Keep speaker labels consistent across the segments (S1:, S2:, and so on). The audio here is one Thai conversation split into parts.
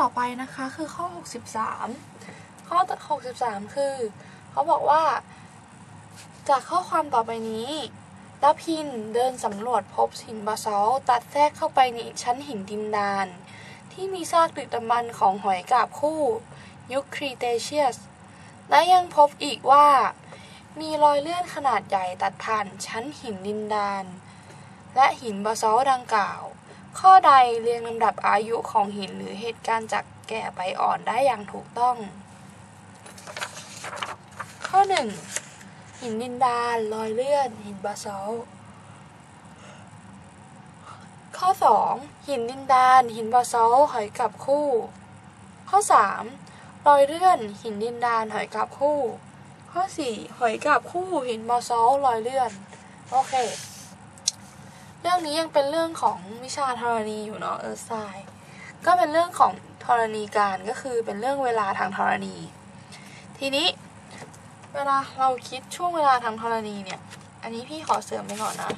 S1: ต่อไปนะคะคือข้อ 63 ข้อ 63 คือ เขาบอกว่า จากข้อความต่อไปนี้ดาพินเดินสำรวจพบหินบาซอลตัดแทรกเข้าไปในชั้นหินดินดาน ที่มีซากดึกดำบรรพ์ของหอยกาบคู่ ยุคครีเทเชียส และยังพบอีกว่า มีรอยเลื่อนขนาดใหญ่ตัดผ่านชั้นหินดินดาน และหินบาซอลดังกล่าว ข้อใดเรียงลำดับอายุของหินหรือเหตุการณ์จากแก่ไปอ่อนได้อย่างถูกต้อง ข้อ 1 หินดินดานรอยเลื่อนหินบาซอลข้อ 2 หินดินดาน หินบาซอลหอยกลับคู่ ข้อ 3 รอยเลื่อน หินดินดานหอยกลับคู่ ข้อ 4 หอยกลับคู่ หินบาซอลรอยเลื่อน โอเค เรื่องนี้ยังเป็นเรื่องของวิชาธรณีอยู่เนาะเออทรายก็เป็นเรื่องของธรณีการก็คือเป็นเรื่องเวลาทางธรณี ทีนี้ เวลาเราคิดช่วงเวลาทางธรณีเนี่ย อันนี้พี่ขอเสริมไปก่อนนะ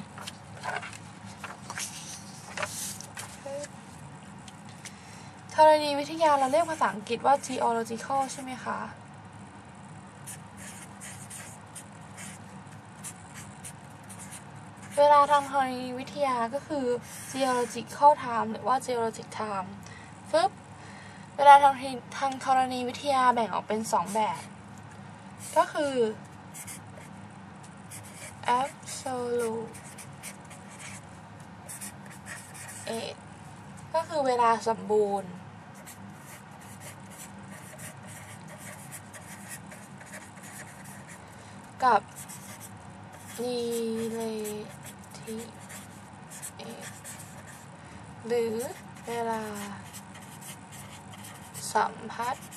S1: ธรณีวิทยาเราเรียกภาษาอังกฤษว่า geological ใช่ไหมคะ เวลาทางธรณีวิทยาก็คือ geological time หรือว่า geologic time ฟึบเวลาทางทางธรณีวิทยาแบ่งออกเป็นสองแบบ ก็คือ absolute age ก็คือเวลาสมบูรณ์ กับ relative หรือเวลา สัมพัทธ์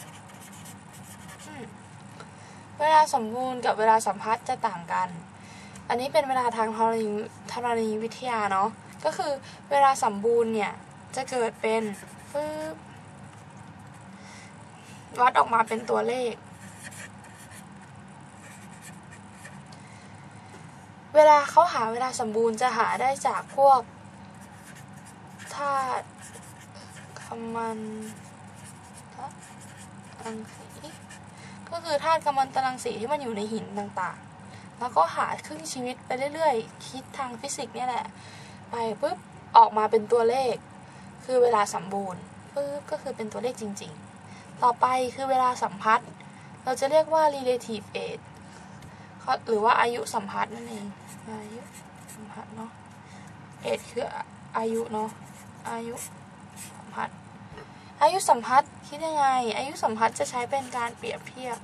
S1: เวลาสมบูรณ์กับเวลาสัมพัทธ์จะต่างกัน อันนี้เป็นเวลาทางธรณีธรณีวิทยาเนาะ ก็คือเวลาสมบูรณ์เนี่ย จะเกิดเป็นวัดออกมาเป็นตัวเลข เวลาเขาหาเวลาสมบูรณ์จะหาได้จากพวกธาตุคำมันตรังสีก็คือธาตุกัมมันตรังสีที่มันอยู่ในหินต่างๆ แล้วก็หาครึ่งชีวิตไปเรื่อยๆ คิดทางฟิสิกส์เนี่ยแหละ ไปปุ๊บออกมาเป็นตัวเลข คือเวลาสมบูรณ์ปุ๊บก็คือเป็นตัวเลขจริงๆ ต่อไปคือเวลาสัมพัทธ์ เราจะเรียกว่า relative age หรือว่าอายุสัมพัทธ์นั่นเองอายุสัมพัทธ์เนาะ age คืออายุเนาะอายุสัมพัทธ์อายุสัมพัทธ์คิดยังไง อายุสัมพัทธ์จะใช้เป็นการเปรียบเทียบ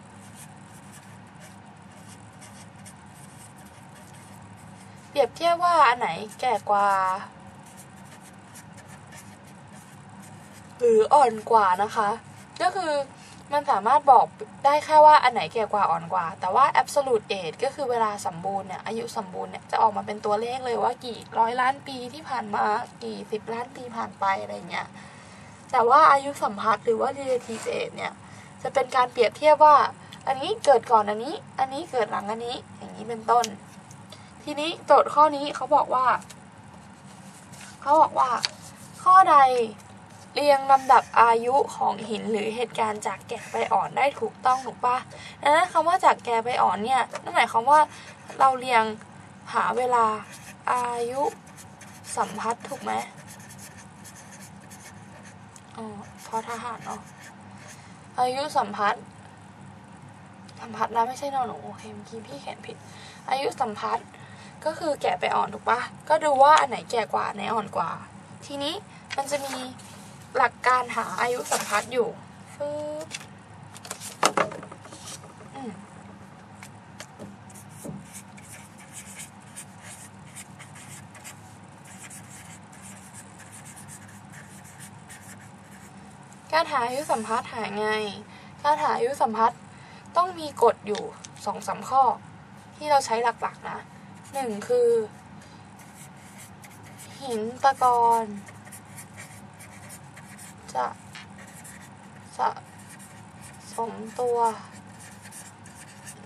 S1: เปรียบเทียบว่าอันไหนแก่กว่า หรืออ่อนกว่านะคะ ก็คือ มันสามารถบอกได้แค่ว่าอันไหนแก่กว่าอ่อนกว่า แต่ว่า absolute age ก็คือเวลาสมบูรณ์เนี่ยอายุสมบูรณ์เนี่ยจะออกมาเป็นตัวเลขเลยว่ากี่ร้อยล้านปีที่ผ่านมากี่สิบล้านปีผ่านไปอะไรเงี้ยแต่ว่าอายุสัมพัทธ์หรือว่า relative age เนี่ยจะเป็นการเปรียบเทียบว่า อันนี้เกิดก่อนอันนี้ อันนี้เกิดหลังอันนี้ อย่างนี้เป็นต้น ทีนี้โจทย์ข้อนี้เขาบอกว่า เขาบอกว่า ข้อใด เรียงลำดับอายุของหินหรือเหตุการณ์จากแก่ไปอ่อนได้ถูกต้องถูกปะดังนั้นคำว่าจากแก่ไปอ่อนเนี่ยนั่นหมายความว่าเราเรียงหาเวลาอายุสัมพัทธ์ถูกไหมอ๋อพอทหารเนาะอายุสัมพัทธ์สัมพัทธ์นะไม่ใช่นอนหนูโอเคเมื่อกี้พี่เขียนผิด อายุสัมพัทธ์ก็คือแก่ไปอ่อนถูกปะก็ดูว่าอันไหนแก่กว่าไหนอ่อนกว่า ทีนี้มันจะมี หลักการหาอายุสัมพัทธ์อยู่ฟึบอืมการหาอายุสัมพัทธ์หาไง การหาอายุสัมพัทธ์ต้องมีกฎอยู่สองสามข้อ ที่เราใช้หลักๆนะหนึ่งคือ หินตะกอน จะสะสมตัว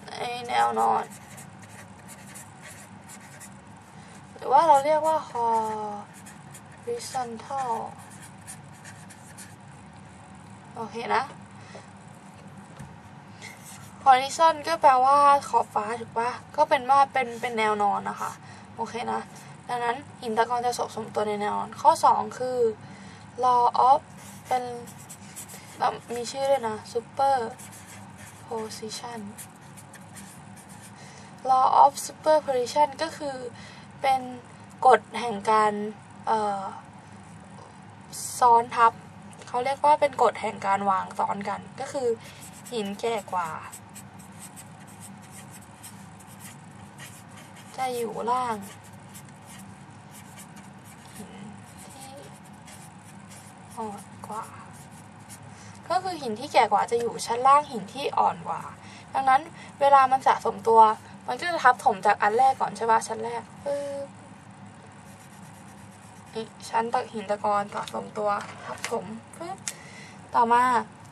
S1: ในแนวนอน หรือว่าเราเรียกว่า horizontal โอเคนะ horizon ก็แปลว่าขอบฟ้าถูกปะก็เป็นว่าเป็นเป็นแนวนอนนะคะ โอเคนะ ดังนั้นหินตะกอนจะสะสมตัวในแนวนอน ข้อ 2 คือ law of เป็นมีชื่อด้วยนะ super position law of superposition ก็คือเป็นกฎแห่งการซ้อนทับ เขาเรียกว่าเป็นกฎแห่งการวางซ้อนกัน ก็คือหินแก่กว่า จะอยู่ล่างหินที่ อ่อนกว่า ก็คือหินที่แก่กว่าจะอยู่ชั้นล่างหินที่อ่อนกว่า ดังนั้นเวลามันสะสมตัว มันก็จะทับถมจากอันแรกก่อนใช่ปะชั้นแรกปึ๊บชั้นตะหินตะกอนสะสมตัวทับถมปึ๊บต่อมา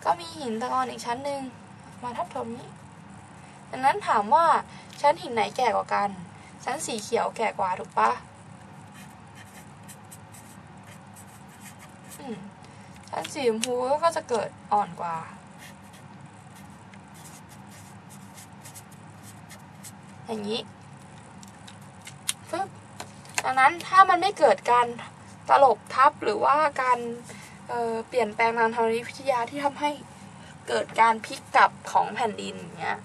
S1: ก็มีหินตะกอนอีกชั้นหนึ่งมาทับถมนี้ดังนั้นถามว่าชั้นหินไหนแก่กว่ากัน ชั้นสีเขียวแก่กว่าถูกปะอืม ชั้นสีชมพูก็จะเกิดอ่อนกว่า อย่างนี้ปึ๊บดังนั้นถ้ามันไม่เกิดการตลบทับหรือว่าการเเปลี่ยนแปลงทางธรณีวิทยาที่ทำให้เกิดการพลิกกลับของแผ่นดินอย่างเงี้ย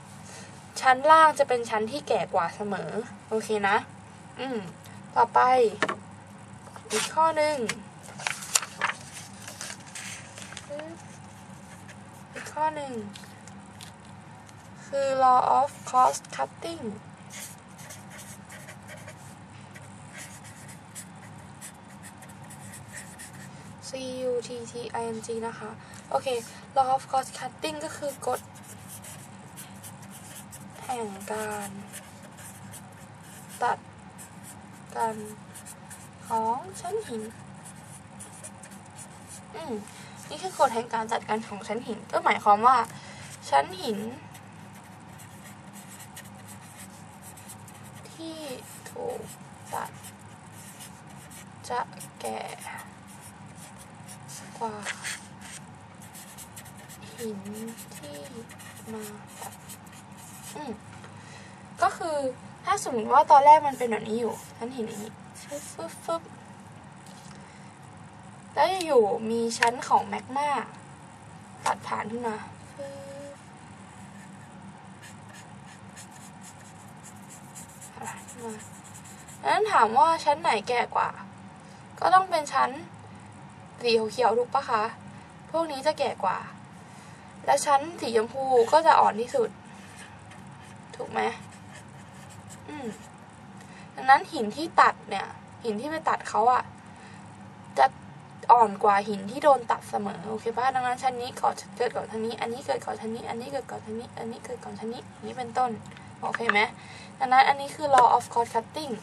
S1: ชั้นล่างจะเป็นชั้นที่แก่กว่าเสมอ โอเคนะ อืม ต่อไป อีกข้อหนึ่ง อีกข้อหนึ่ง คือ law of cost cutting C U T T I N G นะคะ โอเค law of cost cutting ก็คือกฎแห่งการ ตัดกันของชั้นหิน อืม นี่คือกฎแห่งการจัดการของชั้นหิน ก็หมายความว่า ชั้นหิน ที่ถูกตัดจะแก่กว่าหินที่มาตัดอืมก็คือถ้าสมมติว่าตอนแรกมันเป็นแบบนี้อยู่ชั้นหินอย่างนี้ฟึบฟึบฟึบ แล้วอยู่มีชั้นของแมกมาตัดผ่านขึ้นมาดังนั้นถามว่าชั้นไหนแก่กว่า ก็ต้องเป็นชั้นสีเขียวถูกปะคะ พวกนี้จะแก่กว่า และชั้นสีชมพูก็จะอ่อนที่สุด ถูกไหมอืมดังนั้นหินที่ตัดเนี่ย หินที่ไปตัดเขาอะจะ อ่อนกว่าหินที่โดนตัดเสมอโอเคปะดังนั้นชั้นนี้ก่อเกิดก่อนชั้นนี้ อันนี้เกิดก่อนชั้นนี้ อันนี้เกิดก่อนชั้นนี้ อันนี้เกิดก่อนชั้นนี้นี้เป็นต้นโอเคไหมดังนั้นอันนี้คือ law of cost cutting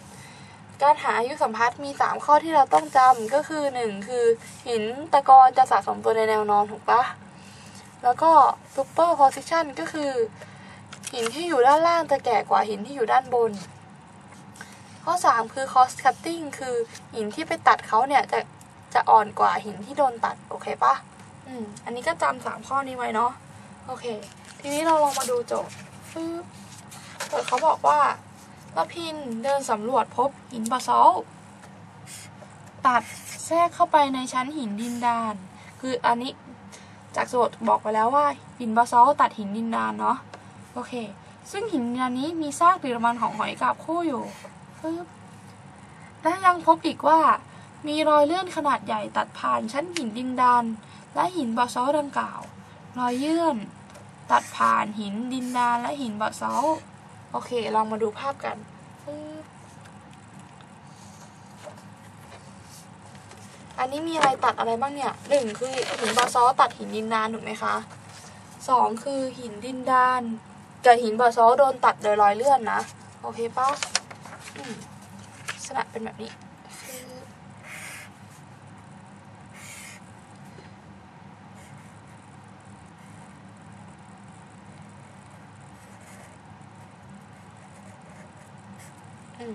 S1: การหาอายุสัมพัทธ์มี 3 ข้อที่เราต้องจำก็คือ 1 คือหินตะกอนจะสะสมตัวในแนวนอนถูกปะแล้วก็ super position ก็คือ หินที่อยู่ด้านล่างจะแก่กว่าหินที่อยู่ด้านบน ข้อ 3 คือ cost cutting คือหินที่ไปตัดเขาเนี่ยจะ จะอ่อนกว่าหินที่โดนตัด โอเคปะอืม อันนี้ก็จำสามข้อนี้ไว้เนาะ โอเค ทีนี้เราลองมาดูโจทย์ปึ๊บโจทย์เขาบอกว่าละพินเดินสำรวจพบหินบาซอลตัดแทรกเข้าไปในชั้นหินดินดาน คืออันนี้จากโจทย์บอกไปแล้วว่า หินบาซอลตัดหินดินดานเนาะ โอเค ซึ่งหินดินดานนี้มีซากปีรมันของหอยกาบคู่อยู่ปึ๊บและยังพบอีกว่า มีรอยเลื่อนขนาดใหญ่ตัดผ่านชั้นหินดินดานและหินบาซอลดังกล่าว รอยเยื่อน ตัดผ่านหินดินดานและหินบาซอลโอเค ลองมาดูภาพกัน อันนี้มีอะไรตัดอะไรบ้างเนี่ยหนึ่งคือหินบาซอลตัดหินดินดานถูกไหมคะสองคือหินดินดานกับหินบาซอลโดนตัดโดยรอยเลื่อนนะ โอเคปะอืมลักษณะเป็นแบบนี้ โอเ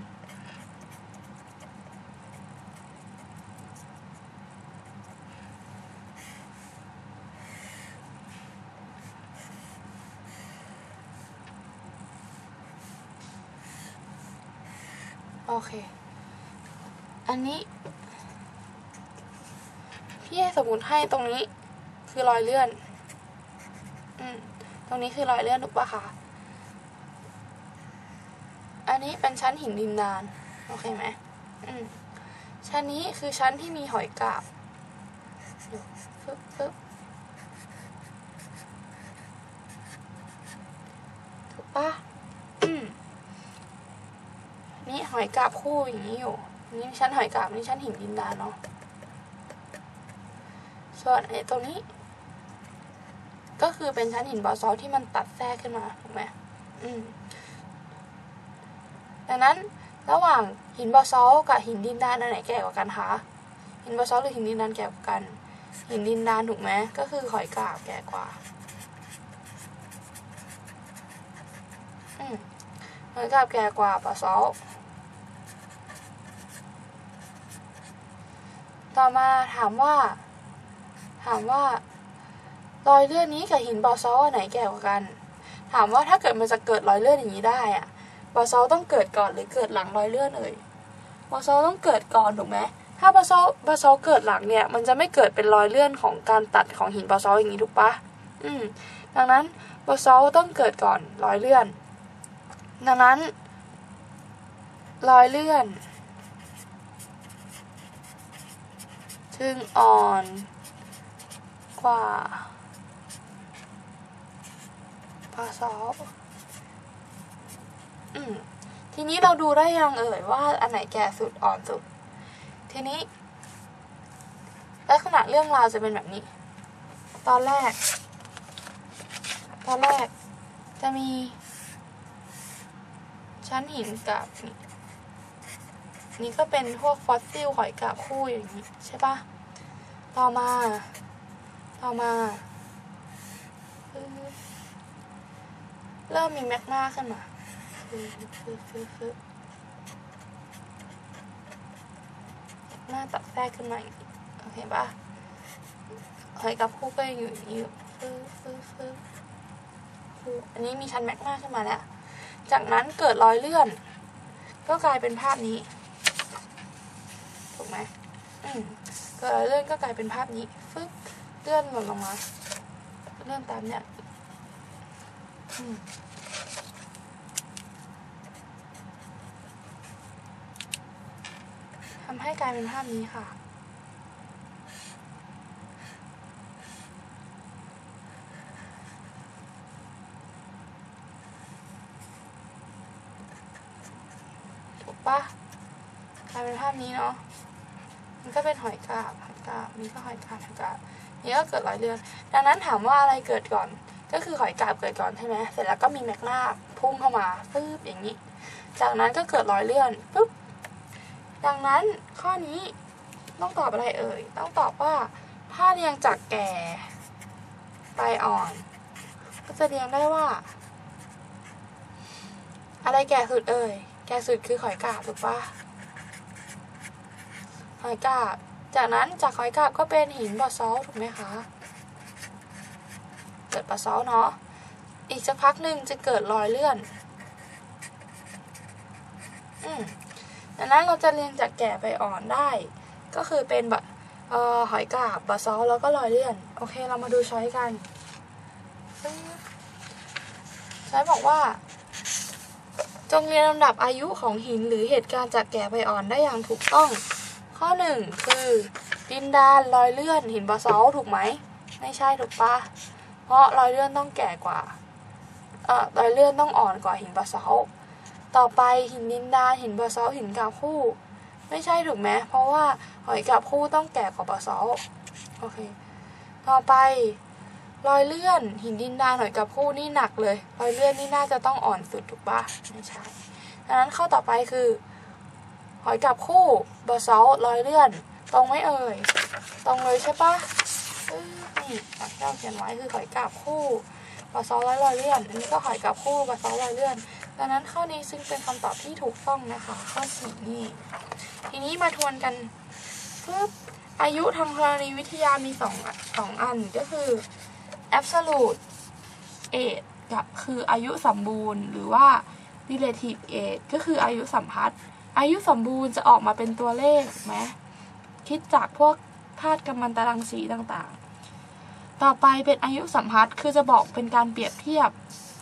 S1: ค อันนี้ พี่ให้สมมติให้ตรงนี้คือรอยเลื่อน อืม ตรงนี้คือรอยเลื่อนถูกปะคะ นนี้เป็นชั้นหินดินดาน โอเคไหมอืมชั้นนี้คือชั้นที่มีหอยกาบอยู่ฟึบฟึบถูกปะอืมนี่หอยกาบคู่อย่างนี้อยู่ นี่ชั้นหอยกาบนี่ชั้นหินดินดานเนาะ ส่วนไอ้ตรงนี้ ก็คือเป็นชั้นหินบอซอลที่มันตัดแทรกขึ้นมาถูกไหมอืม ดังนั้นระหว่างหินบอซอลกับหินดินดานอันไหนแก่กว่ากันคะหินบอซอลหรือหินดินดานแก่กว่ากัน หินดินดานถูกไหมก็คือหอยกาบแก่กว่าอืมหอยกาบแก่กว่าบอซอลต่อมาถามว่า ถามว่ารอยเลื่อนนี้กับหินบอซอลอันไหนแก่กว่ากัน ถามว่าถ้าเกิดมันจะเกิดรอยเลื่อนอย่างนี้ได้อะ บอซอลต้องเกิดก่อนหรือเกิดหลังรอยเลื่อนเอ่ยบอซอลต้องเกิดก่อนถูกไหมถ้าบอซอลบอซอลเกิดหลังเนี่ย มันจะไม่เกิดเป็นรอยเลื่อนของการตัดของหินบอซอลอย่างนี้ถูกปะอืม ดังนั้นบอซอลต้องเกิดก่อนรอยเลื่อน ดังนั้นรอยเลื่อนซึ่งอ่อนกว่าบอซอล อืมทีนี้เราดูได้ยังเอ่ยว่าอันไหนแก่สุดอ่อนสุด ทีนี้ ลักษณะเรื่องราวจะเป็นแบบนี้ ตอนแรก ตอนแรกจะมี ชั้นหินกับนี่นี่ก็เป็นพวกฟอสซิลหอยกาบคู่อย่างนี้ใช่ปะต่อมา ต่อมาเริ่มมีแมกมาขึ้นมา หน้าตัดแทรกขึ้นมาอีกโอเคปะหอยกับคู่ก็ยังอยู่อยู่ฟึบฟึบฟึบฟึบอันนี้มีชั้นแมกมาขึ้นมาแล้ว จากนั้นเกิดรอยเลื่อน ก็กลายเป็นภาพนี้ ถูกไหมอืมเกิดรอยเลื่อนก็กลายเป็นภาพนี้ฟึ๊บเลื่อนหล่นลงมา เลื่อนตามเนี่ย อืม ทำ ให้กลายเป็นภาพนี้ค่ะ ถูกปะกลายเป็นภาพนี้เนาะ มันก็เป็นหอยกาบหอยกาบนี่ก็หอยกาบหอยกาบนี่ก็เกิดรอยเลือน ดังนั้นถามว่าอะไรเกิดก่อน ก็คือหอยกาบเกิดก่อนใช่ไหมเสร็จแล้วก็มีแมกนาพุ่งเข้ามาปึ๊บอย่างนี้ จากนั้นก็เกิดรอยเลื่อนปึ๊บ ดังนั้นข้อนี้ต้องตอบอะไรเอ่ย ต้องตอบว่า ถ้าเรียงจากแก่ไปอ่อน ก็จะเรียงได้ว่า อะไรแก่สุดเอ่ย แก่สุดคือหอยกาบถูกปะหอยกาบ จากนั้นจากหอยกาบก็เป็นหินบอซอลถูกไหมคะ เกิดบอซอลเนาะ อีกสักพักหนึ่งจะเกิดรอยเลื่อน อืม ดังนั้นเราจะเรียงจากแก่ไปอ่อนได้ ก็คือเป็นแบบหอยกาบบะซอลแล้วก็รอยเลื่อน โอเค เรามาดูช้อยกันช้อยบอกว่า จงเรียงลำดับอายุของหินหรือเหตุการณ์จากแก่ไปอ่อนได้อย่างถูกต้อง ข้อหนึ่งคือดินดานรอยเลื่อนหินบะซอลถูกไหม ไม่ใช่ถูกปะเพราะรอยเลื่อนต้องแก่กว่าเอ่อรอยเลื่อนต้องอ่อนกว่าหินบะซอล ต่อไปหินดินดาหินบาซอลหินกาบคู่ ไม่ใช่ถูกไหมเพราะว่าหอยกาบคู่ต้องแก่กว่าบาซอลโอเค ต่อไปรอยเลื่อน หินดินดาหอยกาบคู่นี่หนักเลยรอยเลื่อนนี่น่าจะต้องอ่อนสุดถูกปะไม่ใช่ดังนั้นข้อต่อไปคือ หอยกาบคู่บาซอลรอยเลื่อน ตรงไหมเอ่ยตรงเลยใช่ปะนี่จากที่เราเขียนไว้คือหอยกาบคู่บาซอลรอยเลื่อน อันนี้ก็หอยกาบคู่บาซอลรอยเลื่อน ดังนั้นข้อนี้ซึ่งเป็นคำตอบที่ถูกต้องนะคะ ข้อสี่นี่ทีนี้มาทวนกันปึ๊บอายุทางธรณีวิทยามีสองสองอันก็คือ absolute age กับคืออายุสมบูรณ์ หรือว่า relative age ก็คืออายุสัมพัทธ์อายุสมบูรณ์จะออกมาเป็นตัวเลขไหมคิดจากพวกธาตุกัมมันตรังสีต่างๆ ต่อไปเป็นอายุสัมพัทธ์คือจะบอกเป็นการเปรียบเทียบ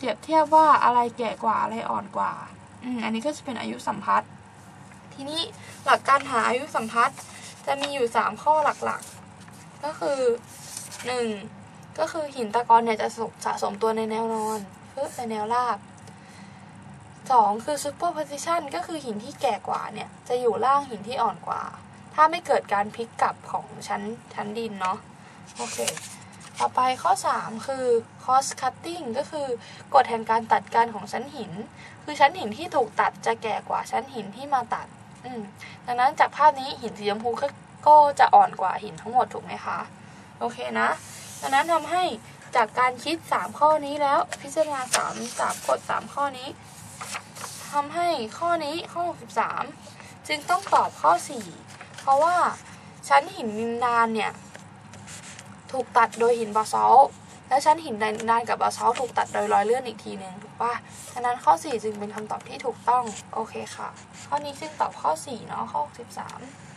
S1: เปรียบเทียบว่าอะไรแก่กว่าอะไรอ่อนกว่าอืมอันนี้ก็จะเป็นอายุสัมพัทธ์ทีนี้หลักการหาอายุสัมพัทธ์จะมีอยู่ 3 ข้อหลักๆ ก็คือ 1. ก็คือหินตะกอนเนี่ยจะสะสมตัวในแนวนอนเพื่อในแนวราบ 2. คือ superposition ก็คือหินที่แก่กว่าเนี่ย จะอยู่ล่างหินที่อ่อนกว่า ถ้าไม่เกิดการพลิกกลับของชั้นชั้นดินเนาะโอเค ต่อไปข้อ 3 คือ cost cutting ก็คือกฎแห่งการตัดกันของชั้นหิน คือชั้นหินที่ถูกตัดจะแก่กว่าชั้นหินที่มาตัดอืมดังนั้นจากภาพนี้หินสีชมพูก็ก็จะอ่อนกว่าหินทั้งหมดถูกไหมคะ โอเคนะ ดังนั้นทำให้จากการคิด 3 ข้อนี้แล้วพิจารณา3 3กฎ3ข้อนี้ทำให้ข้อนี้ข้อ 63 จึงต้องตอบข้อ 4 เพราะว่าชั้นหินนินดานเนี่ย ถูกตัดโดยหินบาซอลและชั้นหินนินดานกับบาซอลถูกตัดโดยรอยเลื่อนอีกทีหนึ่งถูกปะฉะนั้นข้อ 4 จึงเป็นคำตอบที่ถูกต้อง โอเคค่ะ ข้อนี้จึงตอบข้อ 4 เนาะข้อ 63